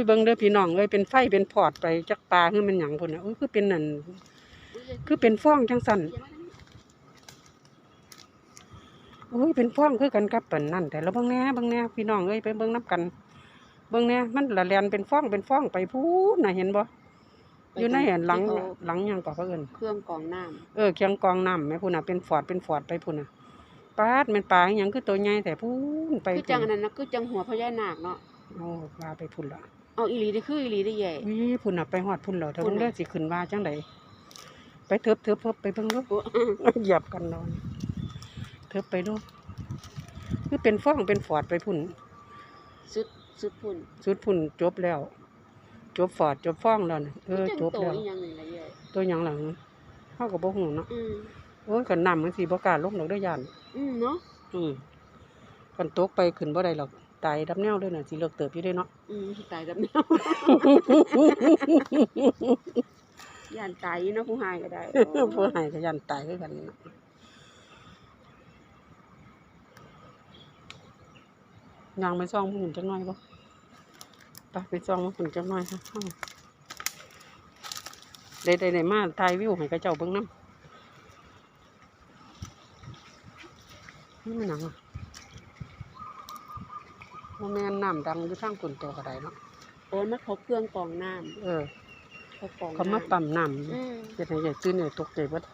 ยเบิ่งเด้อพี่น้องเอ้ยเป็นไฟเป็นพอดไปจักปลาคือมันหยังพุ่นน่ะโอ้ยคือเป็นนั่นคือเป็นฟองจังสั่นโอ้ยเป็นฟองคือกันกับปันนั่น แต่ละเบิ่งแหน่เบิ่งแหน่พี่น้องเอ้ยไปเบิ่งนํกัน เบิ่งแหน่มันละแลนเป็นฟองเป็นฟองไปพูนน่ะเห็นบ่อยู่ในอันหลังหลังหยังก็เขาเอิ้นเครื่องกรองน้เออเคียงกองน้ำแม่พุ่นน่ะเป็นฟอดเป็นฟอดไปพุ่นน่ะปาดแม่นปลาอหยังคือตัวใหญ่แต่พูนไปำคือจังอันนั้นนะคือจังหัวพญานาคเนาะโอ้ปลาไปพุ่นละ เอาอีหลีได้คืออีหลีได้ใหญ่วิพุ่นน่ะไปฮอดพุ่นแล้วถ้าพุ่เบิ่นงน่ะเด้อสิขึ้นว่าจังไดไปเถิบเถิบเถิบไปเบิ่งเด้อโอ้เหยียบกันนอน เถิบไปดูคือเป็นฟ้องเป็นฟอดไปพุ่น สุดสุดพุ่นสุดพุ่นจบแล้ว จบฟอดจบฟ้องแล้วน่ะเออจังจบโตแล้วอีหยังนี่ละใหญ่ตัวหยังหลังเฮาก็บ่ฮู้เนาะอืมโอ้ยกันน้ำมันสิบ่กล้าลงดอกเด้อย่านอืมเนาะอือกันตกไปขึ้นบ่ได้หรอก ตายดับแนวเลยน่ะสิเลิกเติบอยู่เด้เนาะอืมสิตายดำน้ำย่านตายอยู่เนาะผู้หายก็ได้ผู้ให้ก็ยันตายคือกันเนาะยางไปซ่องผู้หญิงจักหน่อยบ่ไปไปซ่องผู้หญิงจักหน่อยค่ะได้ได้ได้มาถ่ายวิวให้กับเจ้าเบิ่งนำนี่มันหนังอะ บ่แม่นน้ำดังอยู่ทางกุนตัวก็ได้เนาะโอ้ยมันเขาเครื่องกรองน้เออำเขากรองเขามาน้ำปั๊มน้อืมำเฮ็ดให้ใหญ่ตื่นใหญ่ตกใจเบิด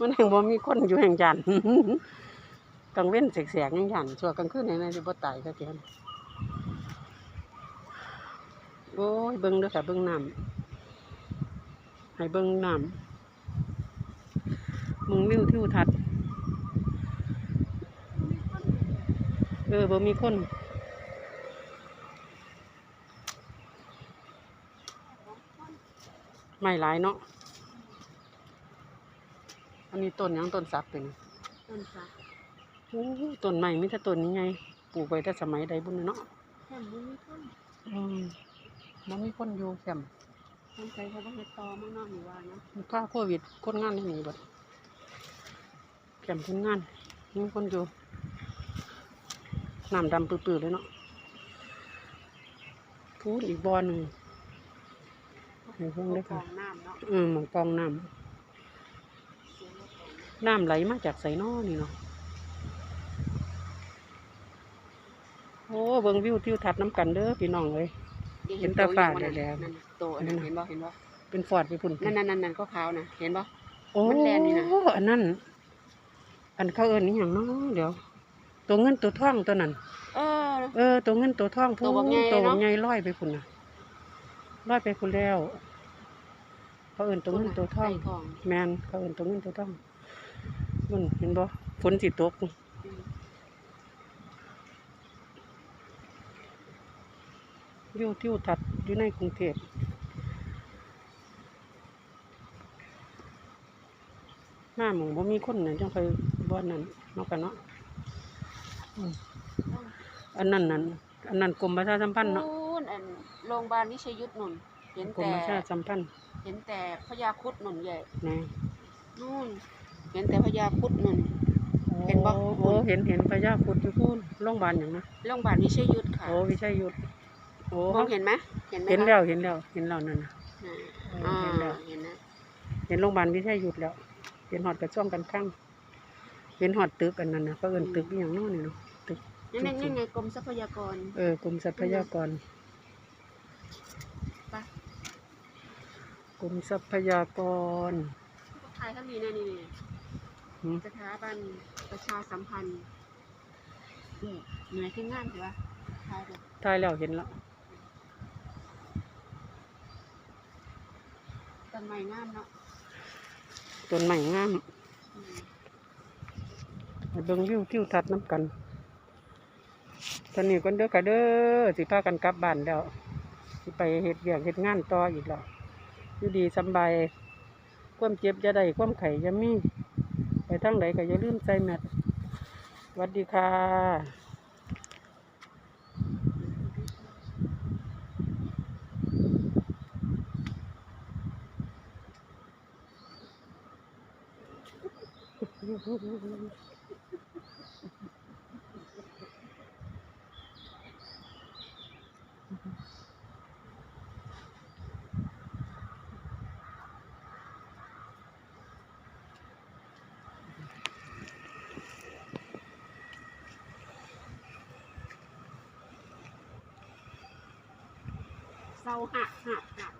มันแห่งบ่มีคนอยู่แห่งยัน กลางเว้นแสกๆยังยันชั่วกลางคืนไหนๆสิบ่ตายซะเทียนโอ้ยเบิ่งเด้อค่ะเบิ่งน้ำให้เบิ่งน้ำ มึงวิวทิวทัศน์เออบ่มีคนไม่หลายเนาะอันนี้ต้นหยังต้นสักเป็นต้นสักโอ้ต้นใหม่มีแต่ต้นนี้ไงปลูกไว้แต่สมัยใดบุญเนาะแค่บุ้มีต้นอืมมันมีคนอยู่แคมป์ต้นใจเขาบ่เฮ็ดต่อมั่งเนาะหนูว่าเนาะค่าโควิดคนงานที่นี่เบัด แคมป์คนงานมีคนอยู่น้ำดำปื้อๆเลยเนาะพูดอีกบ่อหนึ่งให้เพิ่งได้กรค่ะองน้ำเนาะอืมหมองกองน้เสียงเขากรองำน้ำไหลมาจากไสนอนี่เนาะโอ้เบิ่งวิวทิวทัศน์น้ำกันเด้อพี่น้องเอ้ยเห็นตาฟ้าได้แล้วนั่นโตอันนั้นเห็นบ่เห็นบ่เป็นฟอร์ดไปพุ่นนั่นนั่นนั่นนั่นก็ขาวๆนะเห็นบ่โอ้มันแลนนี่นะอันนั้น อันเขาเอิ้นนี่อย่างเนาะเดี๋ยว ตัวเงินตัวทองตัวนั้น เออ เออตัวเงินตัวทองตัวบักใหญ่ตัวบักเนาะใหญ่ลอยไปพุ่นน่ะลอยไปพุ่นแล้วเขาเอิ้นตัวเงินตัวทองใส่ทอง แมนเขาเอิ้นตัวเงินตัวทองมันเห็นบ่ฝนสิตกอืมวิวทิวทัศน์อยู่ในกรุงเทพหน้าหมองบ่มีคนน่ะจังไป บ่อนนั้นเนาะกันเนาะอืมอันนั้นนั่นอันนั้นกรมประชาสัมพันธ์เนาะนู่นอันโรงพยาบาลวิชัยยุทธนุ่นเห็นกรมแต่ประชาสัมพันธ์เห็นแต่พญาครุดนุ่นใหญ่นะนู่นเห็นแต่พญาครุดนุ่น เห็นบ่ โอ้โหเห็นเห็นพญาครุดอยู่พูนโรงพยาบาลหยังนะโรงพยาบาลวิชัยยุทธค่ะโอ้วิชัยยุทธโอ้มองเห็นไหมเห็นไหมเห็นคะแล้วเห็นแล้วเห็นแล้วนั่นน่ะ อ่าเออเห็นแล้ว เห็นนะ เห็นโรงพยาบาลวิชัยยุทธแล้วเห็นหอดกระช่วงกันข้าง เห็นหอดตึกอันนั้นนะเขาเอิ้นตึกอหย่างเน้อนี่เนาะตึกนั่นนั่นนั่นไงกรมทรัพยากรเออกรมทรัพยากรไปกรมทรัพยากร ไทยเขามีนะนี่นี่หืม สถาบันประชาสัมพันธ์นี่หน่วยที่งานถือว่าไทยเลยทายแล้วเห็นแล้วต้นไม้งามเนาะต้นใหม่งาม อืมไป เบิ่งวิวทิวทัศน์น้ำกันตอนนี้ก็เด้อค่ะเด้อสิพากันกลับบ้านแล้วสิไปเฮ็ดเวียกเฮ็ดงานต่ออีกแล้วอยู่ดีสบายความเจ็บจะได้ความไข่จะมี ไปทางไหนก็อย่าลืมใส่แมสสวัสดีค่ะ เศร้าหักหักหัก